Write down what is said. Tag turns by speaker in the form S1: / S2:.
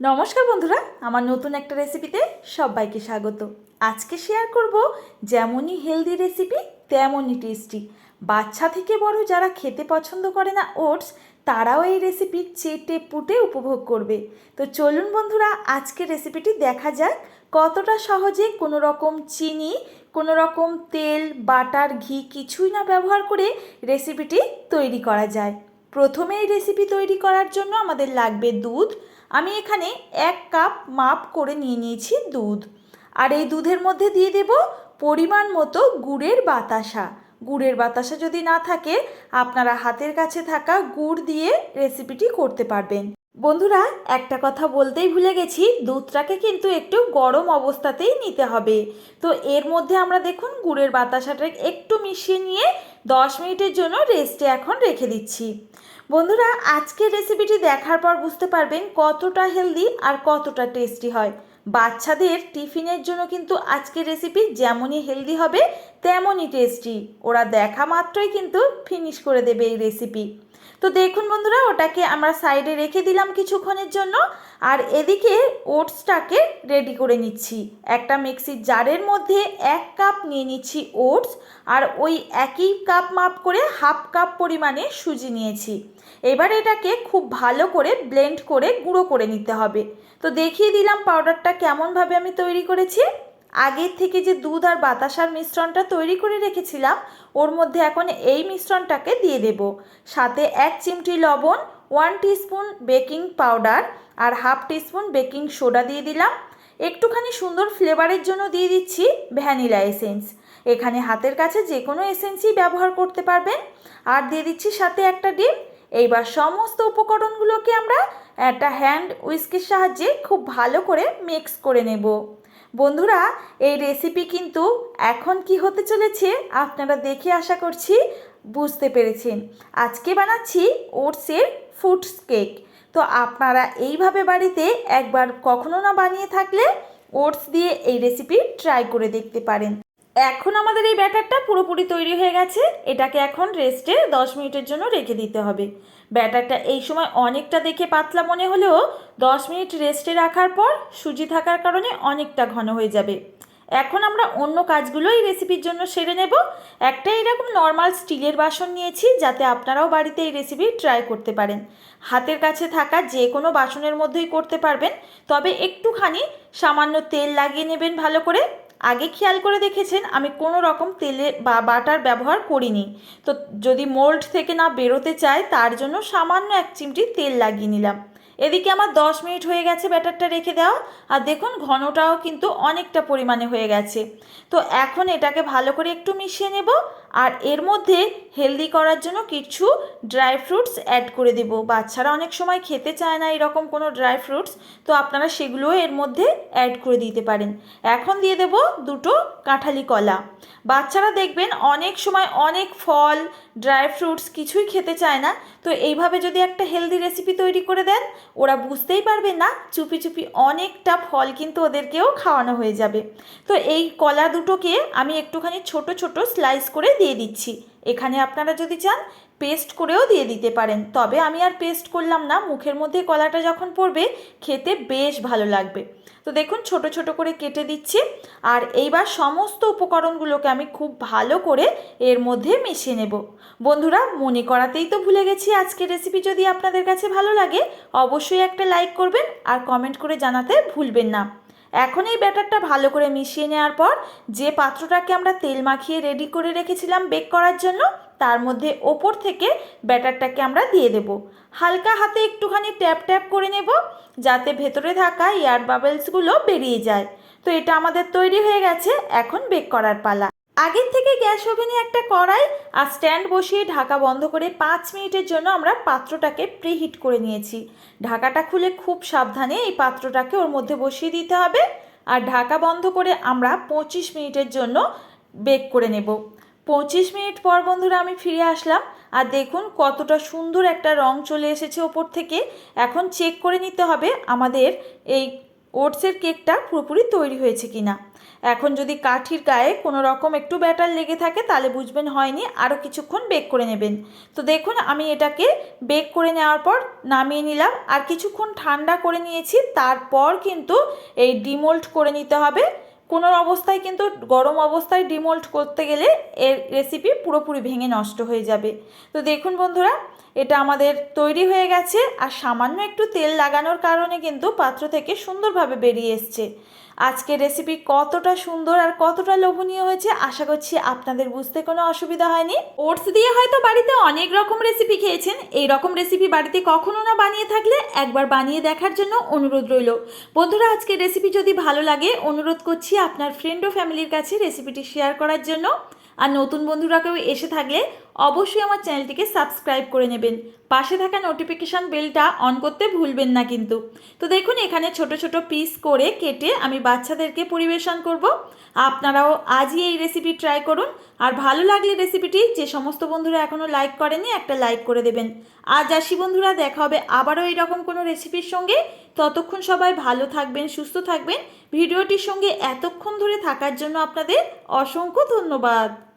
S1: নমস্কার বন্ধুরা, আমার নতুন একটা রেসিপিতে সবাইকে স্বাগত। আজকে শেয়ার করব যেমনই হেলদি রেসিপি তেমনই টেস্টি বাচ্চা থেকে বড় যারা খেতে পছন্দ করে না ওটস তারাও এই রেসিপি চেটে পুটে উপভোগ করবে। তো চলুন বন্ধুরা, আজকে রেসিপিটি দেখা যাক কতটা সহজে কোনো রকম চিনি কোনো রকম তেল, বাটার, ঘি কিছুই না ব্যবহার করে রেসিপিটি তৈরি করা যায়। প্রথমে এই রেসিপি তৈরি করার জন্য আমাদের লাগবে দুধ আমি এখানে এক কাপ মাপ করে নিয়ে নিয়েছি দুধ। আর এই দুধের মধ্যে দিয়ে দেব পরিমাণ মতো গুড়ের বাতাসা। গুড়ের বাতাসা যদি না থাকে, আপনারা হাতের কাছে থাকা গুড় দিয়ে রেসিপিটি করতে পারবেন। বন্ধুরা, একটা কথা বলতেই ভুলে গেছি, দুধটাকে কিন্তু একটু গরম অবস্থাতেই নিতে হবে। তো এর মধ্যে আমরা দেখুন, গুড়ের বাতাসাটা একটু মিশিয়ে নিয়ে দশ মিনিটের জন্য রেস্টে এখন রেখে দিচ্ছি। বন্ধুরা, আজকের রেসিপিটি দেখার পর বুঝতে পারবেন কতটা হেলদি আর কতটা টেস্টি হয়। বাচ্চাদের টিফিনের জন্য কিন্তু আজকের রেসিপি যেমনই হেলদি হবে, তেমনই টেস্টি ওরা দেখা মাত্রই কিন্তু ফিনিশ করে দেবে এই রেসিপি তো দেখুন বন্ধুরা, ওটাকে আমরা সাইডে রেখে দিলাম কিছুক্ষণের জন্য, আর এদিকে ওটসটাকে রেডি করে নিচ্ছি। একটা মিক্সির জারের মধ্যে এক কাপ নিয়ে নিচ্ছি ওটস আর ওই একই কাপ মাপ করে হাফ কাপ পরিমাণে সুজি নিয়েছি। এবার এটাকে খুব ভালো করে ব্লেন্ড করে গুঁড়ো করে নিতে হবে। তো দেখিয়ে দিলাম পাউডারটা কেমনভাবে আমি তৈরি করেছি। আগের থেকে যে দুধ আর বাতাসার মিশ্রণটা তৈরি করে রেখেছিলাম, ওর মধ্যে এখন এই মিশ্রণটাকে দিয়ে দেব। সাথে এক চিমটি লবণ ওয়ান টিস্পুন বেকিং পাউডার আর হাফ টিস্পুন বেকিং সোডা দিয়ে দিলাম। একটুখানি সুন্দর ফ্লেভারের জন্য দিয়ে দিচ্ছি ভ্যানিলা এসেন্স এখানে হাতের কাছে যে কোনো এসেন্সই ব্যবহার করতে পারবেন। আর দিয়ে দিচ্ছি সাথে একটা ডিম। এইবার সমস্ত উপকরণগুলোকে আমরা একটা হ্যান্ড উইস্কের সাহায্যে খুব ভালো করে মিক্স করে নেব। বন্ধুরা, এই রেসিপি কিন্তু এখন কি হতে চলেছে আপনারা দেখে আশা করছি বুঝতে পেরেছেন। আজকে বানাচ্ছি ওটসের ফুডস কেক তো আপনারা এইভাবে বাড়িতে একবার কখনো না বানিয়ে থাকলে ওটস দিয়ে এই রেসিপি ট্রাই করে দেখতে পারেন। এখন আমাদের এই ব্যাটারটা পুরোপুরি তৈরি হয়ে গেছে। এটাকে এখন রেস্টে দশ মিনিটের জন্য রেখে দিতে হবে। ব্যাটারটা এই সময় অনেকটা দেখে পাতলা মনে হলেও দশ মিনিট রেস্টে রাখার পর সুজি থাকার কারণে অনেকটা ঘন হয়ে যাবে। এখন আমরা অন্য কাজগুলো এই রেসিপির জন্য সেরে নেব। একটা এরকম নর্মাল স্টিলের বাসন নিয়েছি যাতে আপনারাও বাড়িতে এই রেসিপি ট্রাই করতে পারেন। হাতের কাছে থাকা যে কোনো বাসনের মধ্যেই করতে পারবেন। তবে একটুখানি সামান্য তেল লাগিয়ে নেবেন ভালো করে। আগে খেয়াল করে দেখেছেন, আমি কোনো রকম তেলে বা বাটার ব্যবহার করিনি। তো যদি মোল্ড থেকে না বেরোতে চায়, তার জন্য সামান্য এক চিমটি তেল লাগিয়ে নিলাম। এদিকে আমার দশ মিনিট হয়ে গেছে ব্যাটারটা রেখে দেওয়া, আর দেখুন ঘনটাও কিন্তু অনেকটা পরিমাণে হয়ে গেছে। তো এখন এটাকে ভালো করে একটু মিশিয়ে নেব আর এর মধ্যে হেলদি করার জন্য কিছু ড্রাই ফ্রুটস অ্যাড করে দেব। বাচ্চারা অনেক সময় খেতে চায় না এরকম কোনো ড্রাই ফ্রুটস তো আপনারা সেগুলোও এর মধ্যে অ্যাড করে দিতে পারেন। এখন দিয়ে দেব দুটো কাঁঠালি কলা। বাচ্চারা দেখবেন অনেক সময় অনেক ফল ড্রাই ফ্রুটস কিছুই খেতে চায় না, তো এইভাবে যদি একটা হেলদি রেসিপি তৈরি করে দেন, ওরা বুঝতেই পারবে না চুপি চুপি অনেকটা ফল কিন্তু ওদেরকেও খাওয়ানো হয়ে যাবে। তো এই কলা দুটোকে আমি একটুখানি ছোট ছোট স্লাইস করে দিয়ে দিচ্ছি। এখানে আপনারা যদি চান পেস্ট করেও দিয়ে দিতে পারেন। তবে আমি আর পেস্ট করলাম না। মুখের মধ্যে কলাটা যখন পড়বে, খেতে বেশ ভালো লাগবে। তো দেখুন, ছোট ছোট করে কেটে দিচ্ছি। আর এইবার সমস্ত উপকরণগুলোকে আমি খুব ভালো করে এর মধ্যে মিশিয়ে নেব। বন্ধুরা, মনে করাতেই তো ভুলে গেছি আজকের রেসিপি যদি আপনাদের কাছে ভালো লাগে, অবশ্যই একটা লাইক করবেন আর কমেন্ট করে জানাতে ভুলবেন না। এখন এই ব্যাটারটা ভালো করে মিশিয়ে নেওয়ার পর যে পাত্রটাকে আমরা তেল মাখিয়ে রেডি করে রেখেছিলাম বেক করার জন্য, তার মধ্যে ওপর থেকে ব্যাটারটাকে আমরা দিয়ে দেব। হালকা হাতে একটুখানি ট্যাপ ট্যাপ করে নেব, যাতে ভেতরে থাকা এয়ার বাবেলসগুলো বেরিয়ে যায়। তো এটা আমাদের তৈরি হয়ে গেছে, এখন বেক করার পালা। আগের থেকে গ্যাস ওভেনে একটা কড়াই আর স্ট্যান্ড বসিয়ে ঢাকা বন্ধ করে পাঁচ মিনিটের জন্য আমরা পাত্রটাকে প্রিহিট করে নিয়েছি। ঢাকাটা খুলে খুব সাবধানে এই পাত্রটাকে ওর মধ্যে বসিয়ে দিতে হবে আর ঢাকা বন্ধ করে আমরা পঁচিশ মিনিটের জন্য বেক করে নেব। পঁচিশ মিনিট পর বন্ধুরা আমি ফিরে আসলাম আর দেখুন কতটা সুন্দর একটা রং চলে এসেছে ওপর থেকে। এখন চেক করে নিতে হবে আমাদের এই ওটসের কেকটা পুরোপুরি তৈরি হয়েছে কিনা। এখন যদি কাঠির গায়ে কোনো রকম একটু ব্যাটার লেগে থাকে, তাহলে বুঝবেন হয়নি আরও কিছুক্ষণ বেক করে নেবেন। তো দেখুন, আমি এটাকে বেক করে নেওয়ার পর নামিয়ে নিলাম, আর কিছুক্ষণ ঠান্ডা করে নিয়েছি, তারপর কিন্তু এই ডিমোল্ট করে নিতে হবে। কোনো অবস্থায় কিন্তু গরম অবস্থায় ডিমোল্ট করতে গেলে এর রেসিপি পুরোপুরি ভেঙে নষ্ট হয়ে যাবে। তো দেখুন বন্ধুরা, এটা আমাদের তৈরি হয়ে গেছে আর সামান্য একটু তেল লাগানোর কারণে কিন্তু পাত্র থেকে সুন্দরভাবে বেরিয়ে এসছে। আজকের রেসিপি কতটা সুন্দর আর কতটা লোভনীয় হয়েছে আশা করছি আপনাদের বুঝতে কোনো অসুবিধা হয়নি। ওটস দিয়ে হয়তো বাড়িতে অনেক রকম রেসিপি খেয়েছেন। এই রকম রেসিপি বাড়িতে কখনো না বানিয়ে থাকলে একবার বানিয়ে দেখার জন্য অনুরোধ রইল। বন্ধুরা, আজকের রেসিপি যদি ভালো লাগে, অনুরোধ করছি আপনার ফ্রেন্ড ও ফ্যামিলির কাছে রেসিপিটি শেয়ার করার জন্য। আর নতুন বন্ধুরা কেউ এসে থাকলে অবশ্যই আমার চ্যানেলটিকে সাবস্ক্রাইব করে নেবেন। পাশে থাকা নোটিফিকেশান বেলটা অন করতে ভুলবেন না কিন্তু। তো দেখুন, এখানে ছোট ছোট পিস করে কেটে আমি বাচ্চাদেরকে পরিবেশন করব। আপনারাও আজই এই রেসিপি ট্রাই করুন। আর ভালো লাগলে রেসিপিটি যে সমস্ত বন্ধুরা এখনও লাইক করেনি, একটা লাইক করে দেবেন। আজ আসি বন্ধুরা, দেখা হবে আবারও এরকম কোনো রেসিপির সঙ্গে। ততক্ষণ সবাই ভালো থাকবেন, সুস্থ থাকবেন। ভিডিওটির সঙ্গে এতক্ষণ ধরে থাকার জন্য আপনাদের অসংখ্য ধন্যবাদ।